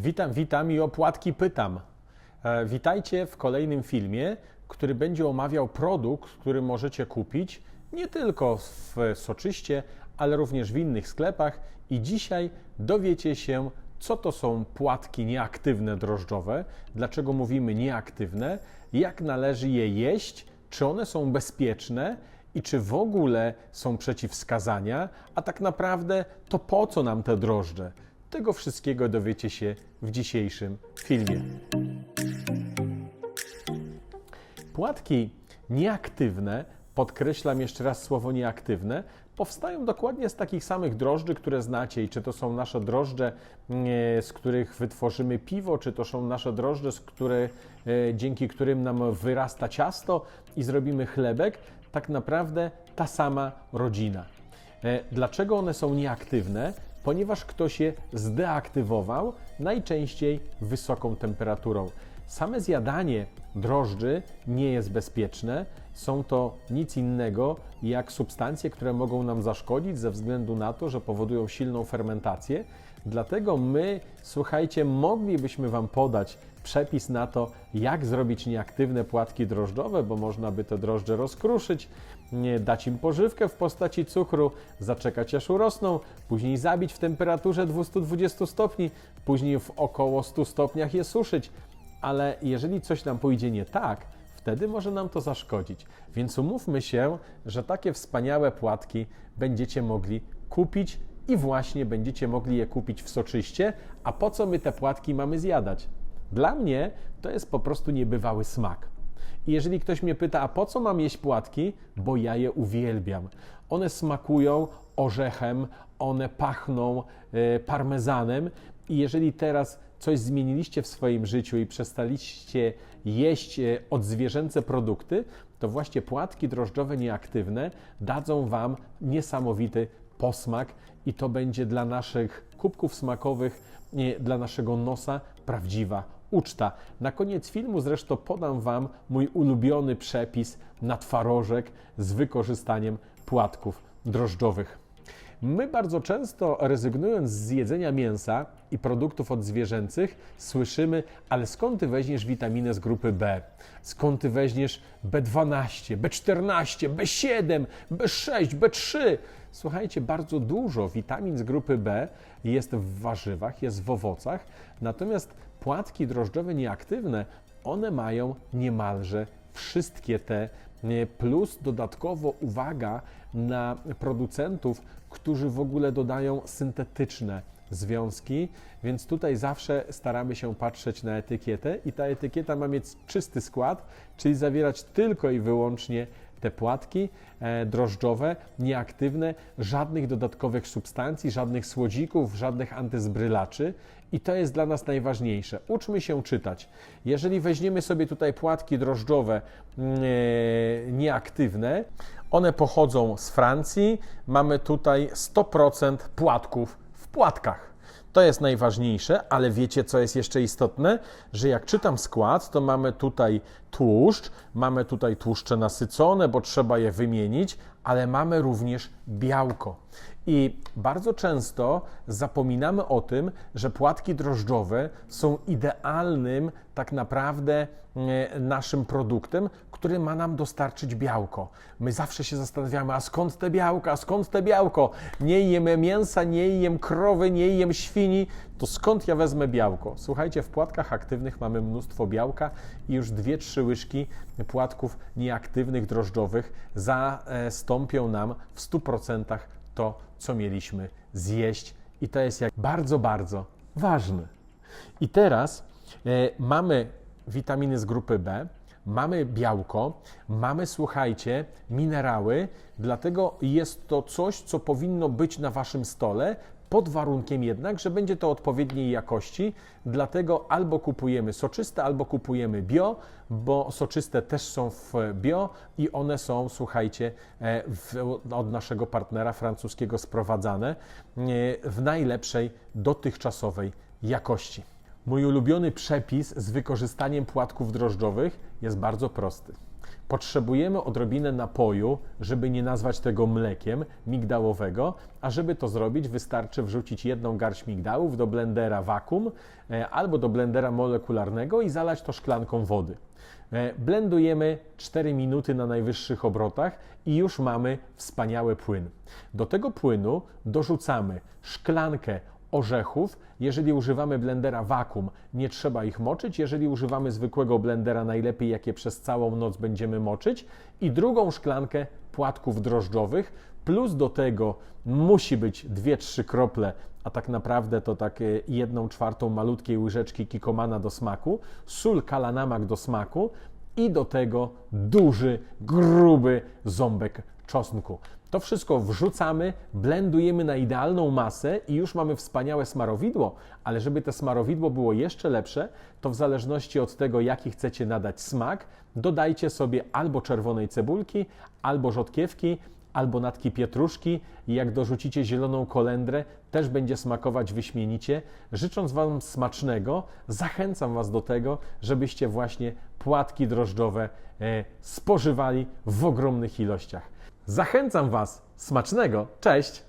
Witam, witam i o płatki pytam. E, witajcie w kolejnym filmie, który będzie omawiał produkt, który możecie kupić nie tylko w soczyście, ale również w innych sklepach. I dzisiaj dowiecie się, co to są płatki nieaktywne drożdżowe, dlaczego mówimy nieaktywne, jak należy je jeść, czy one są bezpieczne i czy w ogóle są przeciwwskazania, a tak naprawdę to po co nam te drożdże. Tego wszystkiego dowiecie się w dzisiejszym filmie. Płatki nieaktywne, podkreślam jeszcze raz słowo nieaktywne, powstają dokładnie z takich samych drożdży, które znacie. I czy to są nasze drożdże, e, z których wytworzymy piwo, czy to są nasze drożdże, z które, e, dzięki którym nam wyrasta ciasto i zrobimy chlebek, tak naprawdę ta sama rodzina. E, Dlaczego one są nieaktywne? Ponieważ ktoś je zdeaktywował, najczęściej wysoką temperaturą. Same zjadanie drożdży nie jest bezpieczne. Są to nic innego jak substancje, które mogą nam zaszkodzić ze względu na to, że powodują silną fermentację. Dlatego my, słuchajcie, moglibyśmy Wam podać przepis na to, jak zrobić nieaktywne płatki drożdżowe, bo można by te drożdże rozkruszyć, nie dać im pożywkę w postaci cukru, zaczekać aż urosną, później zabić w temperaturze 220 stopni, później w około 100 stopniach je suszyć. Ale jeżeli coś nam pójdzie nie tak, wtedy może nam to zaszkodzić. Więc umówmy się, że takie wspaniałe płatki będziecie mogli kupić i właśnie będziecie mogli je kupić w soczyście. A po co my te płatki mamy zjadać? Dla mnie to jest po prostu niebywały smak. I jeżeli ktoś mnie pyta, a po co mam jeść płatki? Bo ja je uwielbiam. One smakują orzechem, one pachną e, parmezanem. I jeżeli teraz coś zmieniliście w swoim życiu i przestaliście jeść e, odzwierzęce produkty, to właśnie płatki drożdżowe nieaktywne dadzą Wam niesamowity posmak i to będzie dla naszych kubków smakowych, dla naszego nosa prawdziwa uczta. Na koniec filmu zresztą podam Wam mój ulubiony przepis na twarożek z wykorzystaniem płatków drożdżowych. My bardzo często rezygnując z jedzenia mięsa i produktów odzwierzęcych słyszymy, ale skąd ty weźmiesz witaminę z grupy B? Skąd ty weźmiesz B12, B14, B7, B6, B3? Słuchajcie, bardzo dużo witamin z grupy B jest w warzywach, jest w owocach, natomiast płatki drożdżowe nieaktywne, one mają niemalże wszystkie te, nie, plus dodatkowo uwaga na producentów, którzy w ogóle dodają syntetyczne związki, więc tutaj zawsze staramy się patrzeć na etykietę i ta etykieta ma mieć czysty skład, czyli zawierać tylko i wyłącznie te płatki e, drożdżowe, nieaktywne, żadnych dodatkowych substancji, żadnych słodzików, żadnych antyzbrylaczy. I to jest dla nas najważniejsze. Uczmy się czytać. Jeżeli weźmiemy sobie tutaj płatki drożdżowe mm, e, nieaktywne, one pochodzą z Francji. Mamy tutaj 100% płatków w płatkach. To jest najważniejsze, ale wiecie, co jest jeszcze istotne? Że jak czytam skład, to mamy tutaj tłuszcz, mamy tutaj tłuszcze nasycone, bo trzeba je wymienić, ale mamy również białko. I bardzo często zapominamy o tym, że płatki drożdżowe są idealnym tak naprawdę e, naszym produktem, który ma nam dostarczyć białko. My zawsze się zastanawiamy, a skąd te białka, skąd te białko? Nie jem mięsa, nie jem krowy, nie jem świni, to skąd ja wezmę białko? Słuchajcie, w płatkach aktywnych mamy mnóstwo białka i już 2-3 łyżki płatków nieaktywnych drożdżowych zastąpią nam w 100% to, co mieliśmy zjeść. I to jest jak bardzo, bardzo ważne. I teraz e, mamy witaminy z grupy B, mamy białko, mamy, słuchajcie, minerały, dlatego jest to coś, co powinno być na waszym stole, pod warunkiem jednak, że będzie to odpowiedniej jakości, dlatego albo kupujemy soczyste, albo kupujemy bio, bo soczyste też są w bio i one są, słuchajcie, e, w, od naszego partnera francuskiego sprowadzane e, w najlepszej dotychczasowej jakości. Mój ulubiony przepis z wykorzystaniem płatków drożdżowych jest bardzo prosty. Potrzebujemy odrobinę napoju, żeby nie nazwać tego mlekiem migdałowego, a żeby to zrobić, wystarczy wrzucić jedną garść migdałów do blendera vakuum e, albo do blendera molekularnego i zalać to szklanką wody. E, Blendujemy 4 minuty na najwyższych obrotach i już mamy wspaniały płyn. Do tego płynu dorzucamy szklankę orzechów. Jeżeli używamy blendera vakuum, nie trzeba ich moczyć. Jeżeli używamy zwykłego blendera, najlepiej jakie przez całą noc będziemy moczyć. I drugą szklankę płatków drożdżowych, plus do tego musi być 2-3 krople, a tak naprawdę to tak e, jedną czwartą malutkiej łyżeczki kikomana do smaku, sól kalanamak do smaku i do tego duży, gruby ząbek czosnku. To wszystko wrzucamy, blendujemy na idealną masę i już mamy wspaniałe smarowidło, ale żeby to smarowidło było jeszcze lepsze, to w zależności od tego, jaki chcecie nadać smak, dodajcie sobie albo czerwonej cebulki, albo rzodkiewki, albo natki pietruszki jak dorzucicie zieloną kolendrę, też będzie smakować wyśmienicie. Życząc Wam smacznego, zachęcam Was do tego, żebyście właśnie płatki drożdżowe e, spożywali w ogromnych ilościach. Zachęcam Was. Smacznego. Cześć!